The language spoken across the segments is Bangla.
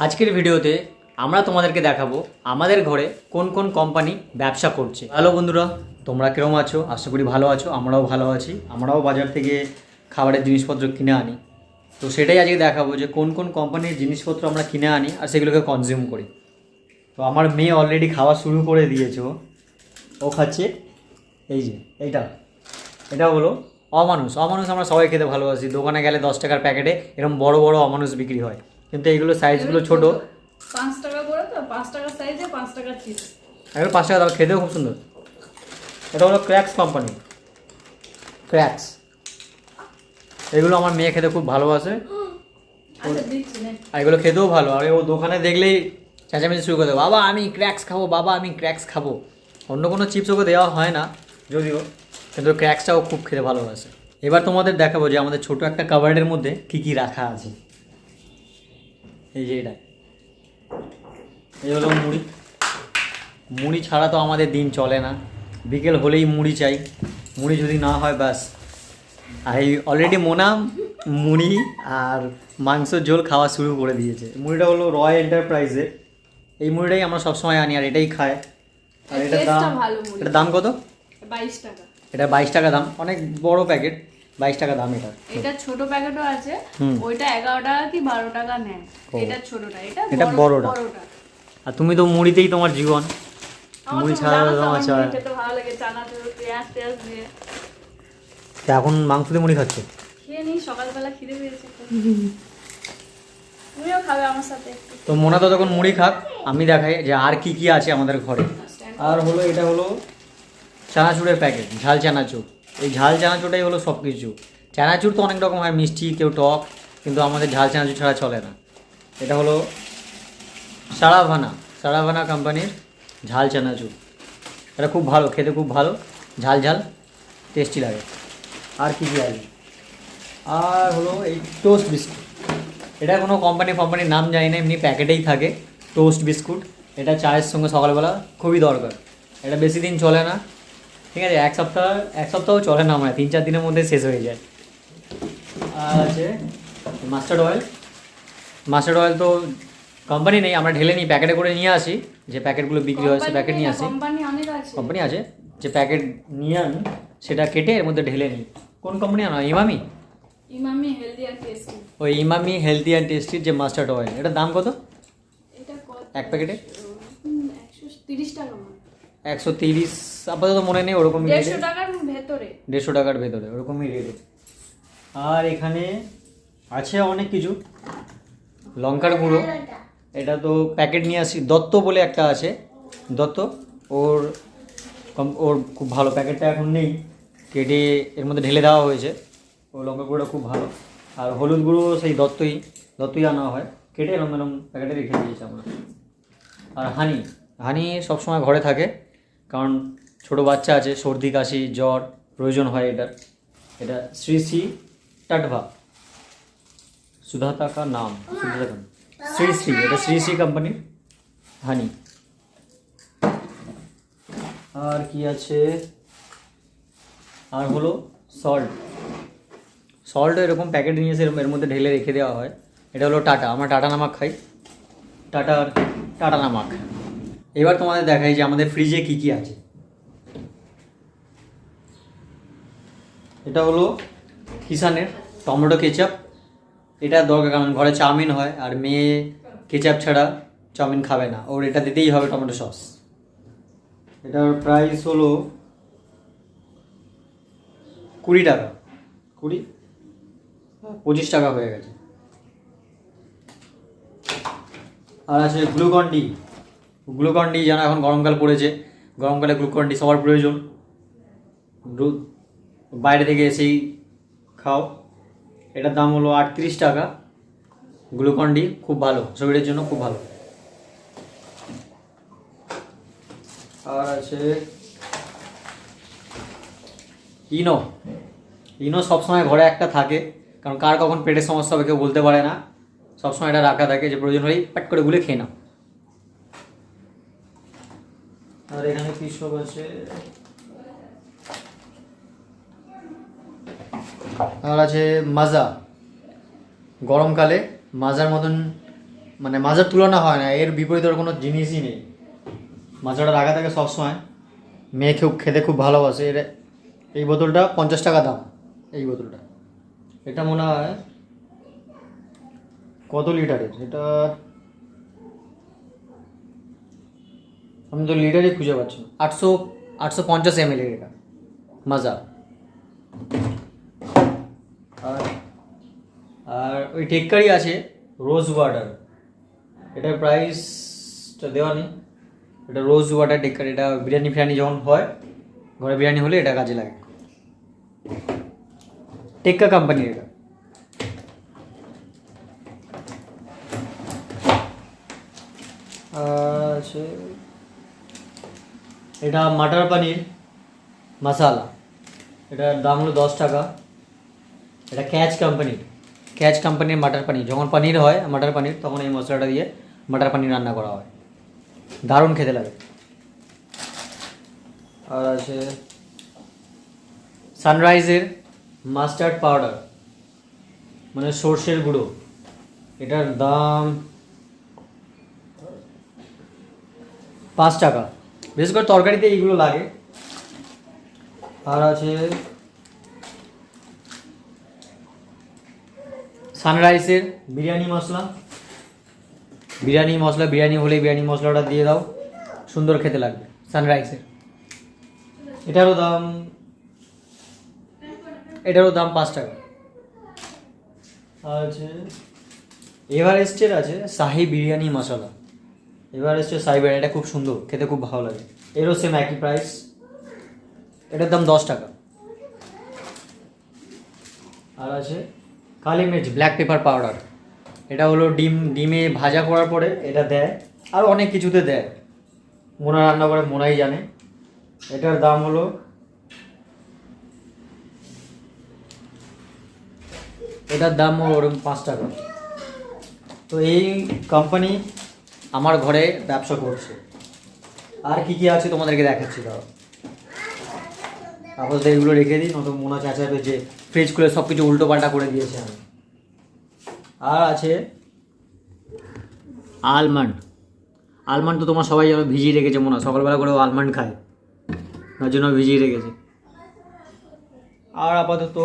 আজকের ভিডিওতে আমরা তোমাদেরকে দেখাবো আমাদের ঘরে কোন কোন কোম্পানি ব্যবসা করছে। হ্যালো বন্ধুরা, তোমরা কিরম আছো? আশা করি ভালো আছো, আমরাও ভালো আছি। আমরাও বাজার থেকে খাবারের জিনিসপত্র কিনে আনি। তো সেটাই আজকে দেখাবো যে কোন কোন কোম্পানির জিনিসপত্র আমরা কিনে আনি আর সেগুলোকে কনজিউম করি। তো আমার মেয়ে অলরেডি খাওয়া শুরু করে দিয়েছে ও। খাচ্ছে। এই যে, এইটা। এটা হলো অমানুষ। অমানুষ আমরা সবাই খেতে ভালোবাসি। দোকানে গেলে দশ টাকার প্যাকেটে এরকম বড় বড় অমানুষ বিক্রি হয়। কিন্তু এইগুলো সাইজগুলো ছোট। পাঁচ টাকা করে তো পাঁচ টাকার সাইজে পাঁচ টাকার চিপস এগুলো পাঁচ টাকা দাম খেতেও খুব সুন্দর। এটা হলো ক্র্যাক্স কোম্পানি ক্র্যাক্স এগুলো আমার মেয়ে খেতে খুব ভালোবাসে। আচ্ছা আর এগুলো খেতেও ভালো। আর ও দোকানে দেখলেই চেঁচামেচি শুরু করে দেবে বাবা আমি ক্র্যাক্স খাব বাবা আমি ক্র্যাক্স খাব। অন্য কোনো চিপস ওকে দেওয়া হয় না যদিও কিন্তু ক্র্যাক্সটাও খুব খেতে ভালোবাসে। এবার তোমাদের দেখাবো যে আমাদের ছোট একটা কাবার্ডের মধ্যে কি কি রাখা আছে। এই যে এটা এই হলো মুড়ি। মুড়ি ছাড়া তো আমাদের দিন চলে না। বিকেল হলেই মুড়ি চাই। মুড়ি যদি না হয় ব্যাস। আর এই অলরেডি মোনা মুড়ি আর মাংসর ঝোল খাওয়া শুরু করে দিয়েছে। মুড়িটা হলো রয় এন্টারপ্রাইজের এই মুড়িটাই আমরা সবসময় আনি আর এটাই খায়। আর এটার দাম এটার দাম কত? বাইশ টাকা। এটা বাইশ টাকা দাম। অনেক বড় প্যাকেট বাইশ টাকা দাম এটা। এটা ছোট প্যাকেটও আছে হুম। ওইটা এগারো টাকা কি বারো টাকা নেয়? এটা ছোটটা এটা এটা বড়টা। বড়টা। আর তুমি তো মুড়িতেই তোমার জীবন। মুড়ি ছাড়া তো তোমার আমার ছাড়া খেতে ভালো লাগে চানাচুর পেঁয়াজ টেয়াজ দিয়ে। তা এখন মাংস দিয়ে মুড়ি খাচ্ছে? খেয়ে নিই সকালবেলা খিদে পেয়েছে তো। তুমিও খাবে আমার সাথে তো মোনা তো তখন মুড়ি খাক আমি দেখাই যে আর কি কি আছে আমাদের ঘরে। আর হলো এটা হলো চানাচুরের প্যাকেট ঝাল চানাচুর এই ঝাল চানাচুরটাই হলো সব কিছু চানাচুর তো অনেক রকম হয়, মিষ্টি, কেউ টক, কিন্তু আমাদের ঝাল চানাচুর ছাড়া চলে না। এটা হলো সারাভানা সারাভানা কোম্পানির ঝাল চানাচুর। এটা খুব ভালো, খেতে খুব ভালো, ঝাল ঝাল টেস্টি লাগে। আর কি কী আছে? আর হলো এই টোস্ট বিস্কুট এটা কোনো কোম্পানি ফম্পানির নাম জানি না, এমনি প্যাকেটেই থাকে টোস্ট বিস্কুট এটা চায়ের সঙ্গে সকালবেলা খুবই দরকার। এটা বেশি দিন চলে না। ঠিক আছে এক সপ্তাহ এক সপ্তাহ চলে না আমার তিন চার দিনের মধ্যে শেষ হয়ে যায়। আর আছে মাস্টার্ড অয়েল। মাস্টার্ড অয়েল তো কোম্পানি নেই আমরা ঢেলে নিই প্যাকেটে করে নিয়ে আসি যে প্যাকেটগুলো বিক্রি হয় সে প্যাকেট নিয়ে আসি। কোম্পানি আছে। যে প্যাকেট নিয়ে আনি সেটা কেটে এর মধ্যে ঢেলে নিই। কোন কোম্পানি আনো ইমামি? ইমামি হেলদি আর টেস্টি ওই ইমামি হেলদি অ্যান্ড টেস্টির যে মাস্টার্ড অয়েল এটার দাম কত? এক প্যাকেটে? একশো তিরিশ টাকা মনে। একশো তিরিশ আপাতত মনে নেই ওরকমই দেড়শো টাকার ভেতরে। দেড়শো টাকার ভেতরে ওরকমই রেটে আর এখানে আছে অনেক কিছু। লঙ্কার গুঁড়ো এটা তো প্যাকেট নিয়ে আসি দত্ত বলে একটা আছে। দত্ত ওর কম- ওর খুব ভালো প্যাকেটটা এখন নেই। কেটে এর মধ্যে ঢেলে দেওয়া হয়েছে। ও লঙ্কা গুঁড়োটা খুব ভালো। আর হলুদ গুঁড়ো সেই দত্তই দত্তই আনা হয়। কেটে এরম এরম প্যাকেটে রেখে দিয়েছে আমরা। আর হানি হানি সবসময় ঘরে থাকে। কারণ ছোট বাচ্চা আছে, সর্দি, কাশি, জ্বর, প্রয়োজন হয় এটার। এটা শ্রী শ্রী টাটভা। সুধাতা কা নাম। সুধাতা শ্রী শ্রী, এটা শ্রী শ্রী কোম্পানির হানি। আর কি আছে? আর হলো সল্ট সল্ট এরকম প্যাকেট নিয়ে এসে এর মধ্যে ঢেলে রেখে দেওয়া হয়। এটা হলো টাটা, আমরা টাটা নামাক খাই। টাটার টাটা নামাক। এবার তোমাদের দেখাই যে আমাদের ফ্রিজে কি কি আছে। এটা হলো কিষানের টমেটো কেচাপ। এটা দরকার কারণ ঘরে চাউমিন হয়, আর মেয়ে কেচাপ ছাড়া চাউমিন খাবে না। ওর এটা দিতেই হবে টমেটো সস। এটার প্রাইস হলো কুড়ি টাকা। কুড়ি? পঁচিশ টাকা হয়ে গেছে। আর আছে গ্লুকন ডি গ্লুকন ডি যেন এখন গরমকাল পড়েছে। গরমকালে গ্লুকন ডি সবার প্রয়োজন। বাইরে থেকে এসেই খাও। এটার দাম হলো আটত্রিশ টাকা। গ্লুকন ডি খুব ভালো, শরীরের জন্য খুব ভালো। আর আছে ইনো। ইনো সবসময় ঘরে একটা থাকে, কারণ কার কখন পেটের সমস্যা হবে কেউ বলতে পারে না। সবসময় এটা রাখা থাকে, যে প্রয়োজন হলেই প্যাট করে গুলে খেয়ে নাও। আর এখানে কি সব আছে। আর আছে মাজা। গরমকালে মাজার মতন মানে মাজার তুলনা হয় না, এর বিপরীত কোনো জিনিসই নেই। মাজাটা রাখা থাকে সবসময়। মেয়ে খুব, খেতে খুব ভালোবাসে। এর, এই বোতলটা পঞ্চাশ টাকা দাম, এই বোতলটা। এটা মনে হয় কত লিটারের? এটা আমি তো লিটারই খুঁজে পাচ্ছি না আটশো আটশো পঞ্চাশ এম এল এটা মাজা আর আর ওই টেক্কারি আছে রোজ ওয়াটার এটার প্রাইসটা দেওয়া নেই এটা রোজ ওয়াটার টেক্কারি এটা বিরিয়ানি ফিরিয়ানি যখন হয় ঘরে বিরিয়ানি হলে এটা কাজে লাগে টেক্কা কোম্পানির এটা আছে এটা মাটার পানির মশালা। এটার দাম হলো দশ টাকা। এটা ক্যাচ কোম্পানির ক্যাচ কোম্পানির মাটার পানির। যখন পানির হয়, মাটার পানির, তখন এই মশলাটা দিয়ে মাটার পানির রান্না করা হয়। দারুণ খেতে লাগে। আর আছে সানরাইজের মাস্টার্ড পাউডার মানে সর্ষের গুঁড়ো। এটার দাম পাঁচ টাকা। বিশেষ করে তরকারিতে এইগুলো লাগে। আর আছে সানরাইসের বিরিয়ানি মশলা। বিরিয়ানি মশলা, বিরিয়ানি হলে বিরিয়ানি মশলাটা দিয়ে দাও, সুন্দর খেতে লাগবে সানরাইসের। এটারও দাম এটারও দাম পাঁচ টাকা। আছে এভারেস্টের আছে শাহি বিরিয়ানি মশলা। এভারেস্টের শাহি সাইবার এটা খুব সুন্দর, খেতে খুব ভালো লাগে। এরও সেম একই প্রাইস এটার দাম দশ টাকা। আর আছে কালি মির্চ ব্ল্যাক পেপার পাউডার এটা হলো ডিম, ডিমে ভাজা করার পরে এটা দেয়, আর অনেক কিছুতে দেয়। মোনা রান্না করে মোনাই জানে। এটার দাম হলো এটার দাম ওরকম পাঁচ টাকা। তো এই কোম্পানি আমার ঘরে ব্যবসা করছে। আর কি কি আছে তোমাদেরকে দেখাচ্ছি দাও আপাতত এগুলো রেখে দিই নতুন মনে চাচাবে যে ফ্রিজ খুলে সব কিছু উল্টো পাল্টা করে দিয়েছে আমি। আর আছে আলমন্ড আলমন্ড তো তোমার সবাই জানো, ভিজিয়ে রেখেছে মনে। হয় সকালবেলা করে আলমন্ড খায়। তার জন্য ভিজিয়ে রেখেছে। আর আপাতত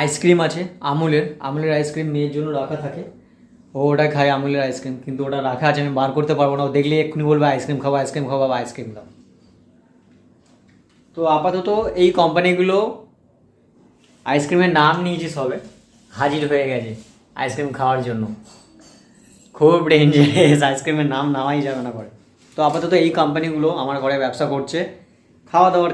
আইসক্রিম আছে, আমুলের। আমুলের আইসক্রিম মেয়ের জন্য রাখা থাকে। ও ওটা খায় আমুলের আইসক্রিম কিন্তু ওটা রাখা আছে, আমি বার করতে পারব না। ও দেখলে এক্ষুনি বলবে আইসক্রিম খাব আইসক্রিম খাব বা আইসক্রিম দাও। তো আপাতত এই কোম্পানিগুলো আইসক্রিমের নাম নিয়েছি সবে, হাজির হয়ে গেছে আইসক্রিম খাওয়ার জন্য। খুব ডেঞ্জারাস আইসক্রিমের নাম নেওয়াই যাবে না করে তো আপাতত এই কোম্পানিগুলো আমার ঘরে ব্যবসা করছে খাওয়া দাওয়ার